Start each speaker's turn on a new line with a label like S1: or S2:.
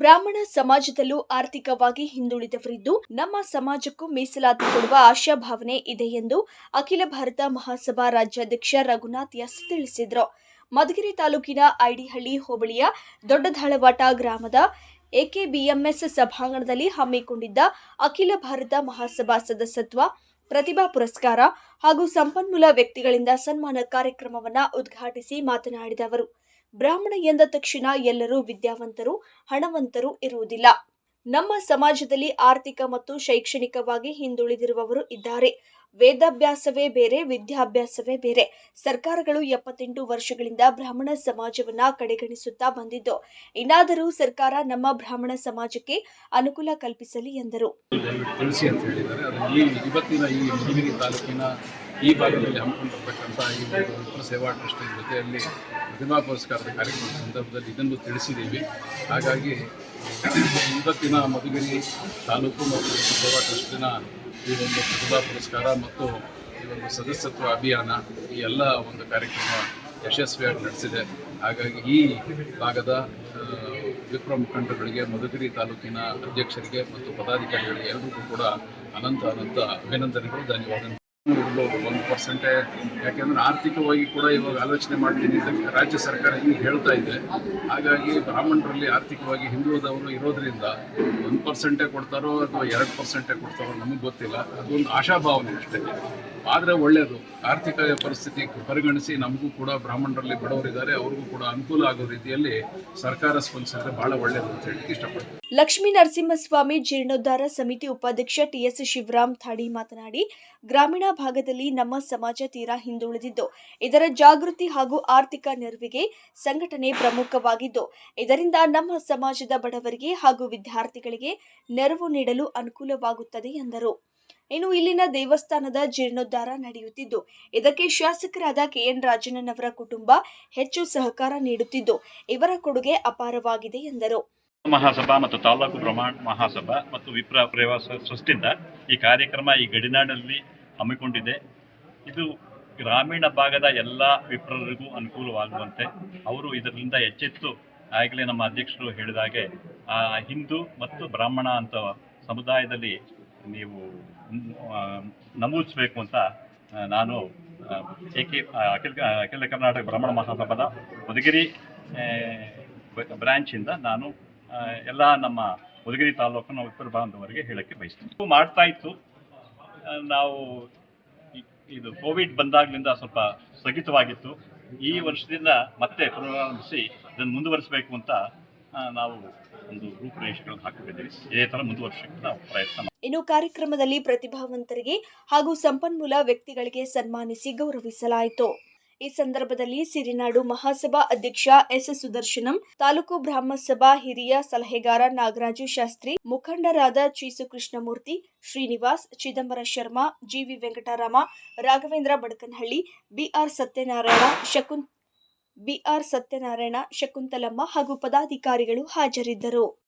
S1: ಬ್ರಾಹ್ಮಣ ಸಮಾಜದಲ್ಲೂ ಆರ್ಥಿಕವಾಗಿ ಹಿಂದುಳಿದವರಿದ್ದು ನಮ್ಮ ಸಮಾಜಕ್ಕೂ ಮೀಸಲಾತಿ ಕೊಡುವ ಆಶಾಭಾವನೆ ಇದೆ ಎಂದು ಅಖಿಲ ಭಾರತ ಮಹಾಸಭಾ ರಾಜ್ಯಾಧ್ಯಕ್ಷ ರಘುನಾಥ್ ಎಸ್ ತಿಳಿಸಿದರು. ಮಧುಗಿರಿ ತಾಲೂಕಿನ ಐಡಿಹಳ್ಳಿ ಹೋಬಳಿಯ ದೊಡ್ಡದಾಳವಾಟ ಗ್ರಾಮದ ಎಕೆಬಿಎಂಎಸ್ ಸಭಾಂಗಣದಲ್ಲಿ ಹಮ್ಮಿಕೊಂಡಿದ್ದ ಅಖಿಲ ಭಾರತ ಮಹಾಸಭಾ ಸದಸ್ಯತ್ವ, ಪ್ರತಿಭಾ ಪುರಸ್ಕಾರ ಹಾಗೂ ಸಂಪನ್ಮೂಲ ವ್ಯಕ್ತಿಗಳಿಂದ ಸನ್ಮಾನ ಕಾರ್ಯಕ್ರಮವನ್ನು ಉದ್ಘಾಟಿಸಿ ಮಾತನಾಡಿದ ಅವರು. ಬ್ರಾಹ್ಮಣ ಎಂದ ತಕ್ಷಣ ಎಲ್ಲರೂ ವಿದ್ಯಾವಂತರು, ಹಣವಂತರು ಇರುವುದಿಲ್ಲ. ನಮ್ಮ ಸಮಾಜದಲ್ಲಿ ಆರ್ಥಿಕ ಮತ್ತು ಶೈಕ್ಷಣಿಕವಾಗಿ ಹಿಂದುಳಿದಿರುವವರು ಇದ್ದಾರೆ. ವೇದಾಭ್ಯಾಸವೇ ಬೇರೆ, ವಿದ್ಯಾಭ್ಯಾಸವೇ ಬೇರೆ. ಸರ್ಕಾರಗಳು ಎಪ್ಪತ್ತೆಂಟು ವರ್ಷಗಳಿಂದ ಬ್ರಾಹ್ಮಣ ಸಮಾಜವನ್ನ ಕಡೆಗಣಿಸುತ್ತಾ ಬಂದಿದ್ದು, ಇನ್ನಾದರೂ ಸರ್ಕಾರ ನಮ್ಮ ಬ್ರಾಹ್ಮಣ ಸಮಾಜಕ್ಕೆ ಅನುಕೂಲ ಕಲ್ಪಿಸಲಿ ಎಂದರು.
S2: ಈ ಭಾಗದಲ್ಲಿ ಹಮ್ಮಿಕೊಂಡಿರ್ತಕ್ಕಂಥ ಈ ಒಂದು ಸೇವಾ ಟ್ರಸ್ಟ್ ಜೊತೆಯಲ್ಲಿ ಪ್ರತಿಮಾ ಪುರಸ್ಕಾರದ ಕಾರ್ಯಕ್ರಮದ ಸಂದರ್ಭದಲ್ಲಿ ಇದನ್ನು ತಿಳಿಸಿದ್ದೀವಿ. ಹಾಗಾಗಿ ಇವತ್ತಿನ ಮಧುಗಿರಿ ತಾಲೂಕು ಮತ್ತು ಸೇವಾ ಟ್ರಸ್ಟಿನ ಈ ಒಂದು ಪ್ರತಿಭಾ ಪುರಸ್ಕಾರ ಮತ್ತು ಈ ಒಂದು ಸದಸ್ಯತ್ವ ಅಭಿಯಾನ ಈ ಎಲ್ಲ ಒಂದು ಕಾರ್ಯಕ್ರಮ ಯಶಸ್ವಿಯಾಗಿ ನಡೆಸಿದೆ. ಹಾಗಾಗಿ ಈ ಭಾಗದ ವಿಪ್ರ ಮುಖಂಡರುಗಳಿಗೆ, ಮಧುಗಿರಿ ತಾಲೂಕಿನ ಅಧ್ಯಕ್ಷರಿಗೆ ಮತ್ತು ಪದಾಧಿಕಾರಿಗಳಿಗೆ ಎಲ್ಲರಿಗೂ ಕೂಡ ಅನಂತ ಅನಂತ ಅಭಿನಂದನೆಗಳು ಧನ್ಯವಾದ ಇರ್ಬೋದು ಒಂದು ಪರ್ಸೆಂಟೇ ಯಾಕೆಂದ್ರೆ ಆರ್ಥಿಕವಾಗಿ ಕೂಡ ಇವಾಗ ಆಲೋಚನೆ ಮಾಡ್ತೀನಿ ಅಂತ ರಾಜ್ಯ ಸರ್ಕಾರ ಈಗ ಹೇಳ್ತಾ ಇದೆ. ಹಾಗಾಗಿ ಬ್ರಾಹ್ಮಣರಲ್ಲಿ ಆರ್ಥಿಕವಾಗಿ ಹಿಂದುಳಿದವರು ಇರೋದ್ರಿಂದ ಒಂದು ಪರ್ಸೆಂಟೇ ಕೊಡ್ತಾರೋ ಅಥವಾ ಎರಡು ಪರ್ಸೆಂಟೇ ಕೊಡ್ತಾರೋ ನಮಗೆ ಗೊತ್ತಿಲ್ಲ. ಅದೊಂದು ಆಶಾಭಾವನೆ ಅಷ್ಟೇ. ಆದರೆ ಒಳ್ಳೆಯದು ಆರ್ಥಿಕ ಪರಿಸ್ಥಿತಿ ಪರಿಗಣಿಸಿ ನಮಗೂ ಕೂಡ ಬ್ರಾಹ್ಮಣರಲ್ಲಿ ಬಡವರಿದ್ದಾರೆ, ಅವ್ರಿಗೂ ಕೂಡ ಅನುಕೂಲ ಆಗೋ ರೀತಿಯಲ್ಲಿ ಸರ್ಕಾರ ಸ್ಪಂದಿಸಿದ್ರೆ ಬಹಳ ಒಳ್ಳೆಯದು ಅಂತ ಹೇಳಿ ಇಷ್ಟಪಡ್ತೀನಿ.
S1: ಲಕ್ಷ್ಮೀ ನರಸಿಂಹಸ್ವಾಮಿ ಜೀರ್ಣೋದ್ಧಾರ ಸಮಿತಿ ಉಪಾಧ್ಯಕ್ಷ ಟಿಎಸ್ ಶಿವರಾಮ್ ಥಾಡಿ ಮಾತನಾಡಿ, ಗ್ರಾಮೀಣ ಭಾಗದಲ್ಲಿ ನಮ್ಮ ಸಮಾಜ ತೀರಾ ಹಿಂದುಳಿದಿದ್ದು. ಇದರ ಜಾಗೃತಿ ಹಾಗೂ ಆರ್ಥಿಕ ನೆರವಿಗೆ ಸಂಘಟನೆ ಪ್ರಮುಖವಾಗಿದ್ದು, ಇದರಿಂದ ನಮ್ಮ ಸಮಾಜದ ಬಡವರಿಗೆ ಹಾಗೂ ವಿದ್ಯಾರ್ಥಿಗಳಿಗೆ ನೆರವು ನೀಡಲು ಅನುಕೂಲವಾಗುತ್ತದೆ ಎಂದರು. ಇನ್ನು ಇಲ್ಲಿನ ದೇವಸ್ಥಾನದ ಜೀರ್ಣೋದ್ಧಾರ ನಡೆಯುತ್ತಿದ್ದು, ಇದಕ್ಕೆ ಶಾಸಕರಾದ ಕೆಎನ್ ರಾಜಣ್ಣನವರ ಕುಟುಂಬ ಹೆಚ್ಚು ಸಹಕಾರ ನೀಡುತ್ತಿದ್ದು, ಇವರ ಕೊಡುಗೆ ಅಪಾರವಾಗಿದೆ ಎಂದರು.
S3: ಮಹಾಸಭಾ ಮತ್ತು ತಾಲೂಕು ಪ್ರಮಾಣ ಮಹಾಸಭಾ ಮತ್ತು ವಿಪ್ರ ಪ್ರವಾಸ ಸೃಷ್ಟಿಯಿಂದ ಈ ಕಾರ್ಯಕ್ರಮ ಈ ಗಡಿನಾಡಿನಲ್ಲಿ ಹಮ್ಮಿಕೊಂಡಿದೆ. ಇದು ಗ್ರಾಮೀಣ ಭಾಗದ ಎಲ್ಲ ವಿಪ್ರರಿಗೂ ಅನುಕೂಲವಾಗುವಂತೆ ಅವರು ಇದರಿಂದ ಎಚ್ಚೆತ್ತು ಆಗಲೇ ನಮ್ಮ ಅಧ್ಯಕ್ಷರು ಹೇಳಿದ ಹಾಗೆ ಆ, ಹಿಂದೂ ಮತ್ತು ಬ್ರಾಹ್ಮಣ ಅಂತ ಸಮುದಾಯದಲ್ಲಿ ನೀವು ನಮೂದಿಸಬೇಕು ಅಂತ ನಾನು ಏಕೆ ಅಖಿಲ ಅಖಿಲ ಕರ್ನಾಟಕ ಬ್ರಾಹ್ಮಣ ಮಹಾಸಭಾದ ಉದಗಿರಿ ಬ್ರಾಂಚ್ ಬ್ರಾಂಚಿಂದ ನಾನು ಎಲ್ಲ ನಮ್ಮ ಉದಗಿರಿ ತಾಲೂಕನ್ನು ಉತ್ತರ ಬಾಂಧವರಿಗೆ ಹೇಳಕ್ಕೆ ಬಯಸ್ತೀನಿ. ಮಾಡ್ತಾ ಇತ್ತು. ನಾವು ಇದು ಕೋವಿಡ್ ಬಂದಾಗ್ಲಿಂದ ಸ್ವಲ್ಪ ಸ್ಥಗಿತವಾಗಿತ್ತು. ಈ ವರ್ಷದಿಂದ ಮತ್ತೆ ಪುನರಾರಂಭಿಸಿ ಇದನ್ನು ಮುಂದುವರಿಸಬೇಕು ಅಂತ ನಾವು ಒಂದು ರೂಪುರೇಷೆಗಳನ್ನು ಹಾಕಿಕೊಂಡಿದ್ದೀವಿ. ಇದೇ ಥರ ಮುಂದುವರಿಸಕ್ಕೆ ನಾವು ಪ್ರಯತ್ನ.
S1: ಇನ್ನು ಕಾರ್ಯಕ್ರಮದಲ್ಲಿ ಪ್ರತಿಭಾವಂತರಿಗೆ ಹಾಗೂ ಸಂಪನ್ಮೂಲ ವ್ಯಕ್ತಿಗಳಿಗೆ ಸನ್ಮಾನಿಸಿ ಗೌರವಿಸಲಾಯಿತು. ಈ ಸಂದರ್ಭದಲ್ಲಿ ಸಿರಿನಾಡು ಮಹಾಸಭಾ ಅಧ್ಯಕ್ಷ ಎಸ್ ಸುದರ್ಶನಂ, ತಾಲೂಕು ಬ್ರಾಹ್ಮಸಭಾ ಹಿರಿಯ ಸಲಹೆಗಾರ ನಾಗರಾಜು ಶಾಸ್ತ್ರಿ, ಮುಖಂಡರಾದ ಚೀಸು ಕೃಷ್ಣಮೂರ್ತಿ ಶ್ರೀನಿವಾಸ್, ಚಿದಂಬರ ಶರ್ಮಾ, ಜಿವಿ ವೆಂಕಟರಾಮ, ರಾಘವೇಂದ್ರ ಬಡಕನಹಳ್ಳಿ, ಬಿಆರ್ ಸತ್ಯನಾರಾಯಣ ಶಕುನ್, ಬಿಆರ್ ಸತ್ಯನಾರಾಯಣ ಶಕುಂತಲಮ್ಮ ಹಾಗೂ ಪದಾಧಿಕಾರಿಗಳು ಹಾಜರಿದ್ದರು.